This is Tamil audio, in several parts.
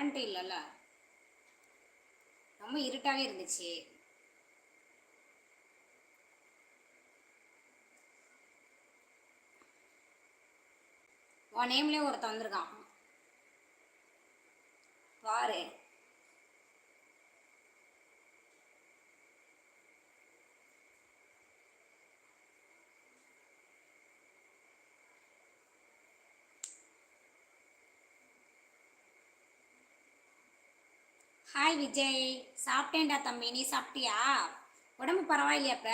கரண்ட் இல்லைல்ல. ரொம்ப இருட்டாகவே இருந்துச்சு. உன் நேம்லேயே ஒருத்தன் வந்திருக்கான். பாரு. ஹாய் விஜய் சாப்பிட்டேன்டா தம்பி. நீ சாப்பிட்டியா? உடம்பு பரவாயில்லையா இப்ப?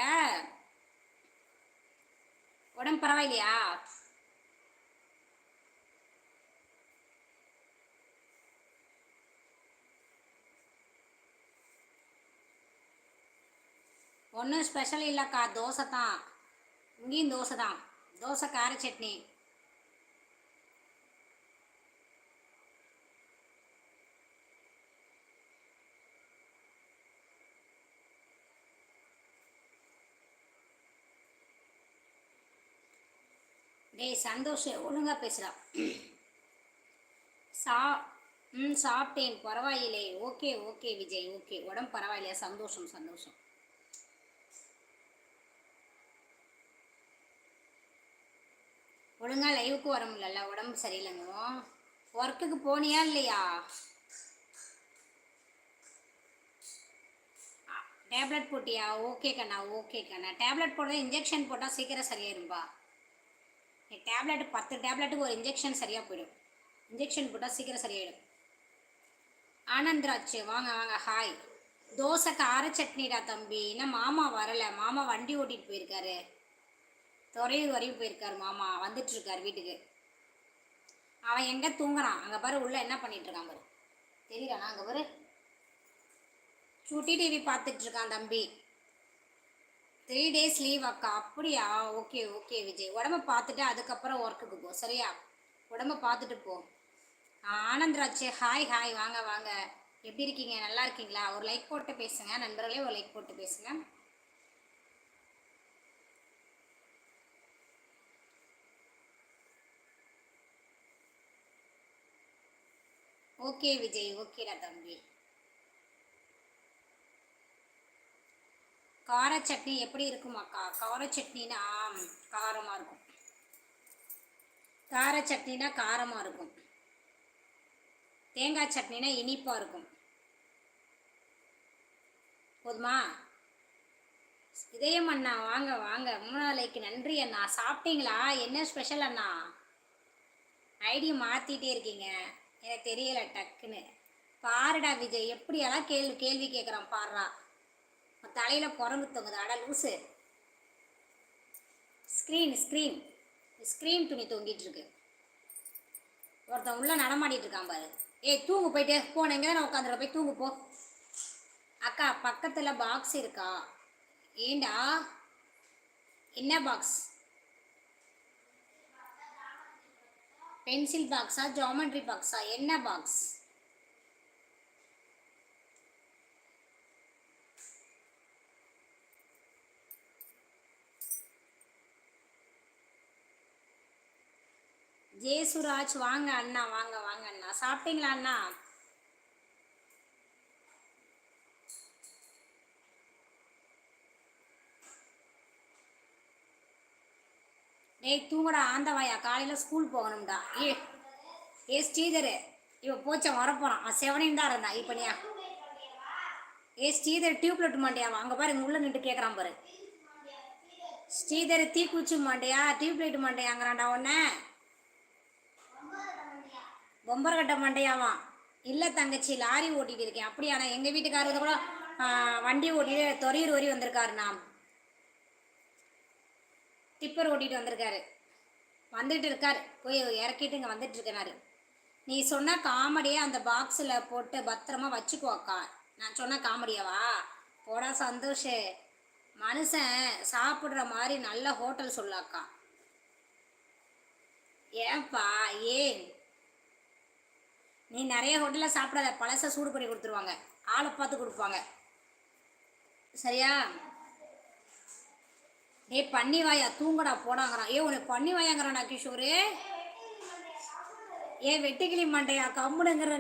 உடம்பு பரவாயில்லையா? ஒன்றும் ஸ்பெஷல் இல்லைக்கா. தோசை தான் இங்கேயும் தோசை தான் தோசை கார சட்னி. டேய் சந்தோஷ் ஒழுங்கா பேசுகிறா சா ம் சாப்பிட்டேன் பரவாயில்லை. Okay okay Vijay okay. உடம்பு பரவாயில்லையா? சந்தோஷம் சந்தோஷம். ஒழுங்கா லைவுக்கு வர முடியல உடம்பு சரியில்லைங்க. ஒர்க்குக்கு போனியா இல்லையா? டேப்லெட் போட்டியா? ஓகே கண்ணா ஓகே கண்ணா. டேப்லெட் போடுறது இன்ஜெக்ஷன் போட்டால் சீக்கிரம் சரியாயிரும்பா. டேப்லெட் பத்து டேப்லெட்டுக்கு ஒரு இன்ஜெக்ஷன் சரியாக போயிடும். இன்ஜெக்ஷன் போட்டால் சீக்கிரம் சரியாயிடும். ஆனந்த்ராஜ் வாங்க வாங்க ஹாய் தோசை கார சட்னிடா தம்பி? இன்னும் மாமா வரலை. மாமா வண்டி ஓட்டிகிட்டு போயிருக்காரு. துறையூர் வரையும் போயிருக்காரு மாமா. வந்துட்டுருக்கார் வீட்டுக்கு. அவன் எங்கே தூங்குறான்? அங்கே பாரு உள்ளே என்ன பண்ணிகிட்ருக்கான் பாரு. தெரியலண்ணா அங்கே பாரு. சுட்டி டிவி பார்த்துட்ருக்கான் தம்பி. த்ரீ டேஸ் லீவ் அக்கா. அப்படியா? Okay okay Vijay. உடம்ப பார்த்துட்டு அதுக்கப்புறம் ஒர்க்குக்கு போ. சரியா? உடம்ப பார்த்துட்டு போ. ஆனந்த்ராஜ் ஹாய் ஹாய் வாங்க வாங்க. எப்படி இருக்கீங்க? நல்லா இருக்கீங்களா? ஒரு லைக் போட்டு பேசுங்க. நண்பர்களே ஒரு லைக் போட்டு பேசுங்க. ஓகே விஜய். ஓகேடா தம்பி. கார சட்னி எப்படி இருக்குமாக்கா கார சட்னினா காரமாக இருக்கும். கார சட்னினா காரமாக இருக்கும். தேங்காய் சட்னினா இனிப்பாக இருக்கும். போதுமா? இதயம் அண்ணா வாங்க வாங்க. மூணாலைக்கு நன்றி அண்ணா. சாப்பிட்டீங்களா? என்ன ஸ்பெஷல் அண்ணா? ஐடி மாற்றிட்டே இருக்கீங்க. எனக்கு தெரியல டக்குன்னு. பாருடா விஜய் எப்படியெல்லாம் கேள்வி கேள்வி கேட்குறான் பாடுறா தலையில் குரங்கு தொங்குது. அட லூசு. ஸ்க்ரீன் ஸ்க்ரீன் ஸ்க்ரீன் துணி தொங்கிட்டு இருக்கு ஒருத்தன் உள்ளே நடமாடிட்டு இருக்கான் பாரு. ஏய் தூங்கு போயிட்டு. போன எங்கே தான் உட்காந்துட போய் தூங்கு போ. அக்கா பக்கத்தில் பாக்ஸ் இருக்கா? ஏண்டா? என்ன பாக்ஸ் பென்சில் பாக்ஸா ஜாமெட்ரி பாக்ஸா என்ன பாக்ஸ் ஜேசுராஜ் வாங்க அண்ணா வாங்க வாங்க அண்ணா. சாப்பிட்டீங்களா அண்ணா? டேய் தூங்கடா ஆந்தவாயா காலையில் ஸ்கூல் போகணும்டா. ஏ ஏ ஸ்ரீதர். இவ போச்ச வரப்போறான். அவன் செவனையும் தான் இருந்தான். இப்போ நீ ஏ ஸ்ரீதர் டியூப்லெட் மாண்டியாவா அங்கே பாரு உள்ள நின்று கேட்குறான் பாரு. ஸ்ரீதர் தீக்குச்சி மாண்டியா டியூப்லைட் மாண்டியாங்கிறான்டா உன்ன. பொம்பரக்கட்ட மண்டையாவான். இல்லை தங்கச்சி லாரி ஓட்டிகிட்டு இருக்கேன் அப்படியாண்ணா எங்கள் வீட்டுக்காரர் கூட வண்டி ஓட்டிட்டு துறையூர் ஓரி வந்திருக்காரு நாம். டிப்பர் ஓட்டிகிட்டு வந்திருக்காரு. வந்துட்டு இருக்கார். போய் இறக்கிட்டு இங்கே வந்துட்டு நீ சொன்ன காமெடியை அந்த பாக்ஸில் போட்டு பத்திரமா வச்சுக்கோ அக்கா. நான் சொன்ன காமெடியாவா? போடா சந்தோஷ். மனுஷன் சாப்பிட்ற மாதிரி நல்ல ஹோட்டல் சொல்லாக்கா ஏன்பா ஏன்? நீ நிறைய ஹோட்டலில் சாப்பிடாத பழச சூடு பண்ணி கொடுத்துருவாங்க. ஆளை பார்த்து கொடுப்பாங்க. சரியா? டே பண்ணி வாயா தூங்கடா போடாங்கிறான். ஏ உனக்கு பண்ணி வாயாங்கிறான் கிஷோரு ஏ வெட்டுக்கிளி மண்டையா கம்முனுங்கிற